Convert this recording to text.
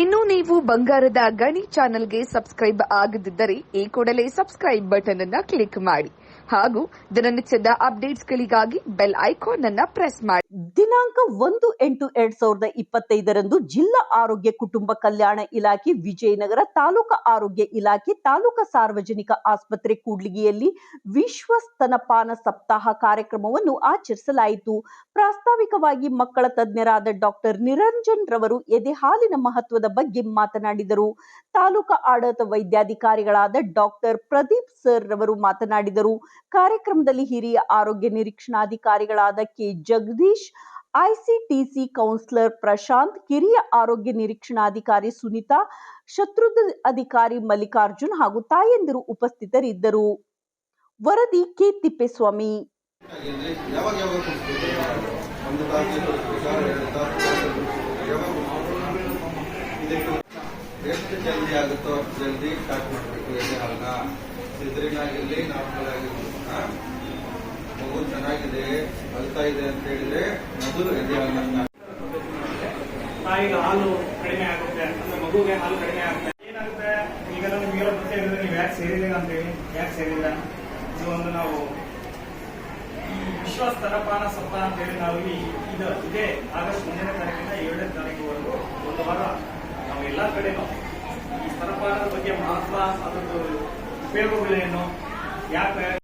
ಇನ್ನು ನೀವು ಬಂಗಾರದ ಗಣಿ ಚಾನೆಲ್ಗೆ ಸಬ್ಸ್ಕ್ರೈಬ್ ಆಗದಿದ್ದರೆ ಈ ಕೂಡಲೇ ಸಬ್ಸ್ಕ್ರೈಬ್ ಬಟನ್ ಅನ್ನ ಕ್ಲಿಕ್ ಮಾಡಿ. ಹಾಗೂ ದಿನನಿತ್ಯದ ಅಪ್ಡೇಟ್ಸ್ಗಳಿಗಾಗಿ ಬೆಲ್ ಐಕಾನ್ ಅನ್ನ ಪ್ರೆಸ್ ಮಾಡಿ. ದಿನಾಂಕ ಒಂದು ಎಂಟು ಎರಡ್ ಸಾವಿರದ ಇಪ್ಪತ್ತೈದರಂದು ಜಿಲ್ಲಾ ಆರೋಗ್ಯ ಕುಟುಂಬ ಕಲ್ಯಾಣ ಇಲಾಖೆ ವಿಜಯನಗರ ತಾಲೂಕಾ ಆರೋಗ್ಯ ಇಲಾಖೆ ತಾಲೂಕಾ ಸಾರ್ವಜನಿಕ ಆಸ್ಪತ್ರೆ ಕೂಡ್ಲಿಗಿಯಲ್ಲಿ ವಿಶ್ವ ಸ್ತನಪಾನ ಸಪ್ತಾಹ ಕಾರ್ಯಕ್ರಮವನ್ನು ಆಚರಿಸಲಾಯಿತು. ಪ್ರಾಸ್ತಾವಿಕವಾಗಿ ಮಕ್ಕಳ ತಜ್ಞರಾದ ಡಾಕ್ಟರ್ ನಿರಂಜನ್ ರವರು ಎದೆ ಹಾಲಿನ ಮಹತ್ವದ ಬಗ್ಗೆ ಮಾತನಾಡಿದರು. ತಾಲೂಕಾ ಆಡಳಿತ ವೈದ್ಯಾಧಿಕಾರಿಗಳಾದ ಡಾಕ್ಟರ್ ಪ್ರದೀಪ್ ಸರ್ ರವರು ಮಾತನಾಡಿದರು. ಕಾರ್ಯಕ್ರಮದಲ್ಲಿ ಹಿರಿಯ ಆರೋಗ್ಯ ನಿರೀಕ್ಷಣಾಧಿಕಾರಿಗಳಾದ K Jagadish, ICTC counsellor Prashanth, ಕಿರಿಯ ಆರೋಗ್ಯ ನಿರೀಕ್ಷಣಾಧಿಕಾರಿ ಸುನಿತಾ ಶತ್ರುಘ್ನ ಅಧಿಕಾರಿ ಮಲ್ಲಿಕಾರ್ಜುನ್ ಹಾಗೂ ತಾಯಂದಿರು ಉಪಸ್ಥಿತರಿದ್ದರು. ವರದಿ ಕೆ ತಿಪ್ಪೇಸ್ವಾಮಿ. ಎಷ್ಟು ಜಲ್ದಿ ಆಗುತ್ತೋ ಅಷ್ಟು ಜಲ್ದಿ ಸ್ಟಾರ್ಟ್ ಮಾಡಬೇಕು. ಎಲ್ಲ ಹಾಲನ್ನ ಸಿದ್ರಿನಾಗಿರ್ಲಿ ನಾರ್ಮಲ್ ಆಗಿರ್ಲಿ? ಮಗು ಚೆನ್ನಾಗಿದೆ ಬಲ್ತಾ ಇದೆ ಅಂತ ಹೇಳಿದ್ರೆ ಮೊದಲು ಎದೆ ಹಾಲನ್ನ ತಾಯಿಗೆ ಹಾಲು ಕಡಿಮೆ ಆಗುತ್ತೆ ಮಗುಗೆ ಹಾಲು ಕಡಿಮೆ ಆಗುತ್ತೆ. ಏನಾಗುತ್ತೆ? ಈಗ ನಾನು ಗೊತ್ತೇ ಇರುತ್ತೆ ನೀವು ಯಾಕೆ ಸೇರಿದ್ದೀರಾ ಅಂತೇಳಿ ಯಾಕೆ ಸೇರಿಲ್ಲ? ಇದು ಒಂದು ನಾವು ವಿಶ್ವ ಸ್ತನಪಾನ ಅಂತ ಅಂತೇಳಿ ನಾವು ಇದು ಇದೇ. ಆಗಸ್ಟ್ ಒಂದನೇ ತಾರೀಕಿಂದ ಸ್ತನಪಾನದ ಬಗ್ಗೆ ಮಹತ್ವ ಅದರದ್ದು ಉಪಯೋಗಗಳೇನು? ಯಾಕೆ